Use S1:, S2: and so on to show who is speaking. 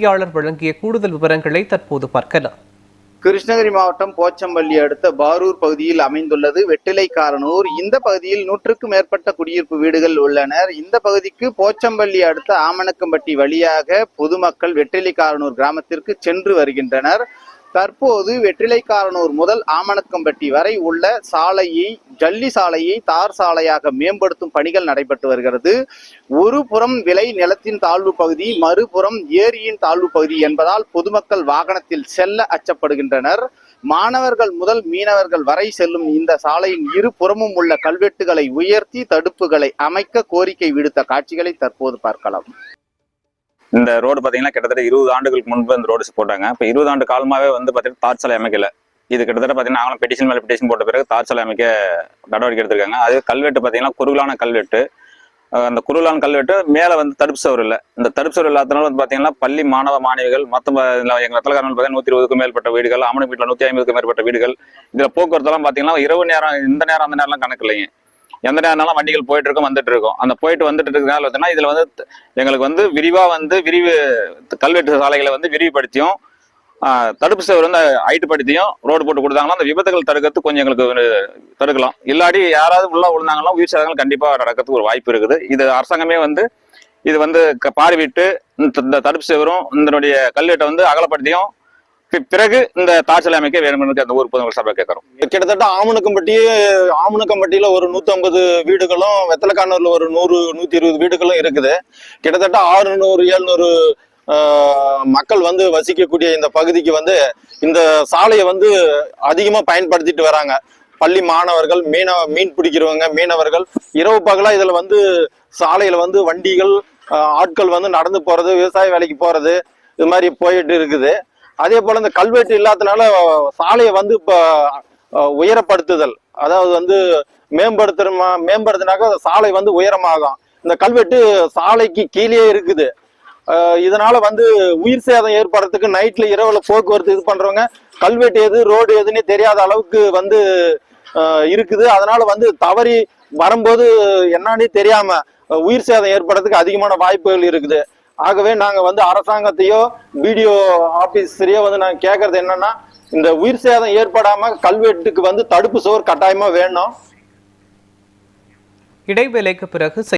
S1: செய்தியாளர் வழங்கிய கூடுதல் விவரங்களை தற்போது பார்க்கலாம்.
S2: கிருஷ்ணகிரி மாவட்டம் போச்சம்பள்ளி அடுத்த பாரூர் பகுதியில் அமைந்துள்ளது. வெட்டிலைக்காரனூர் இந்த பகுதியில் நூற்றுக்கும் மேற்பட்ட குடியிருப்பு வீடுகள் உள்ளனர். இந்த பகுதிக்கு போச்சம்பள்ளி அடுத்த ஆமணக்கம்பட்டி வழியாக பொதுமக்கள் வெற்றிலைக்காரனூர் கிராமத்திற்கு சென்று வருகின்றனர். தற்போது வெற்றிலைக்காரனூர் முதல் ஆமணக்கம்பட்டி வரை உள்ள சாலையை ஜல்லி சாலையை தார் சாலையாக மேம்படுத்தும் பணிகள் நடைபெற்று வருகிறது. ஒரு புறம் விலை நிலத்தின் தாழ்வு பகுதி மறுபுறம் ஏரியின் தாழ்வு பகுதி என்பதால் பொதுமக்கள் வாகனத்தில் செல்ல அச்சப்படுகின்றனர். மாணவர்கள் முதல் மீனவர்கள் வரை செல்லும் இந்த சாலையின் இரு புறமும் உள்ள கல்வெட்டுகளை உயர்த்தி தடுப்புகளை அமைக்க கோரிக்கை விடுத்த காட்சிகளை தற்போது பார்க்கலாம்.
S3: இந்த ரோடு பார்த்தீங்கன்னா கிட்டத்தட்ட இருபது ஆண்டுகளுக்கு முன்பு இந்த ரோடு போட்டாங்க. இப்போ இருபது ஆண்டு காலமாகவே வந்து பார்த்தீங்கன்னா தார் சாலை அமைக்கல. இது கிட்டத்தட்ட பார்த்தீங்கன்னா நாங்களும் பெட்டிஷன் மேலே பெட்டிஷன் போட்ட பிறகு தார் சாலை அமைக்க நடவடிக்கை எடுத்திருக்காங்க. அது கல்வெட்டு பார்த்தீங்கன்னா குறுகலான கல்வெட்டு. அந்த குறுகலான கல்வெட்டு மேலே வந்து தடுப்பு சவர் இல்லை. இந்த தடுப்பு சவர் இல்லாதனால வந்து பார்த்தீங்கன்னா பள்ளி மாணவ மாணவிகள் மொத்தம் எங்கள் ரத்தலக்காரர்கள் பார்த்தீங்கன்னா நூற்றி இருபதுக்கும் மேற்பட்ட வீடுகள் அமனு வீட்டில் நூற்றி ஐம்பதுக்கும் மேற்பட்ட வீடுகள். இதில் போக்குவரத்துலாம் பார்த்தீங்கன்னா இரவு நேரம் இந்த நேரம் அந்த நேரம்லாம் கணக்கு இல்லைங்க. எந்த நேரம்னாலும் வண்டிகள் போயிட்டு இருக்கும் வந்துட்டு இருக்கும் அந்த போயிட்டு வந்துட்டு இருக்கிறதுனால பார்த்தீங்கன்னா இதில் வந்து எங்களுக்கு வந்து விரிவாக வந்து விரிவு கல்வெட்டு சாலைகளை வந்து விரிவுபடுத்தியும் தடுப்பு சேவர் வந்து ஹைட்டுப்படுத்தியும் ரோடு போட்டு கொடுத்தாங்கன்னா அந்த விபத்துகள் தடுக்கிறது கொஞ்சம் எங்களுக்கு ஒரு தடுக்கலாம். இல்லாடி யாராவது உள்ள விழுந்தாங்கன்னா உயிர் சேதங்கள் கண்டிப்பாக நடக்கிறதுக்கு ஒரு வாய்ப்பு இருக்குது. இது அரசாங்கமே வந்து இது வந்து க- பார்வையிட்டு இந்த இந்த தடுப்பு சேவரும் இதனுடைய கல்வெட்டை வந்து அகலப்படுத்தியும் பிறகு இந்த தாட்சலை அமைக்க வேணும் என்று அந்த ஊர் பொதுமக்கள் சபை கேட்கிறோம்.
S4: கிட்டத்தட்ட ஆமணக்கம்பட்டி ஆமணக்கம்பட்டியில ஒரு 150 வீடுகளும் வெத்தலக்கானூர்ல ஒரு நூறு நூத்தி இருபது வீடுகளும் இருக்குது. கிட்டத்தட்ட ஆறுநூறு எழுநூறு மக்கள் வந்து வசிக்கக்கூடிய இந்த பகுதிக்கு வந்து இந்த சாலையை வந்து அதிகமா பயன்படுத்திட்டு வராங்க. பள்ளி மாணவர்கள் மீனவ மீன் பிடிக்கிறவங்க மீனவர்கள் இரவு பகலா இதுல வந்து சாலையில வந்து வண்டிகள் ஆட்கள் வந்து நடந்து போறது விவசாய வேலைக்கு போறது இது மாதிரி போயிட்டு இருக்குது. அதே போல இந்த கல்வெட்டு இல்லாதனால சாலையை வந்து இப்ப உயரப்படுத்துதல். அதாவது வந்து மேம்படுத்துறமா மேம்படுத்தினாக்க சாலை வந்து உயரமாகும். இந்த கல்வெட்டு சாலைக்கு கீழே இருக்குது. இதனால வந்து உயிர் சேதம் ஏற்படுறதுக்கு நைட்ல இரவுல போக்குவரத்து இது பண்றவங்க கல்வெட்டு எது ரோடு எதுன்னே தெரியாத அளவுக்கு வந்து இருக்குது. அதனால வந்து தவறி வரும்போது என்னன்னே தெரியாம உயிர் சேதம் ஏற்படுறதுக்கு அதிகமான வாய்ப்புகள் இருக்குது. ஆகவே நாங்க வந்து அரசாங்கத்தையோ பிடிஓ ஆபீஸரையோ வந்து நாங்க கேட்கறது என்னன்னா இந்த உயிர் சேதம் ஏற்படாம கல்வெட்டுக்கு வந்து தடுப்பு சுவர் கட்டாயமா வேணும்.
S1: இடைவேளைக்கு பிறகு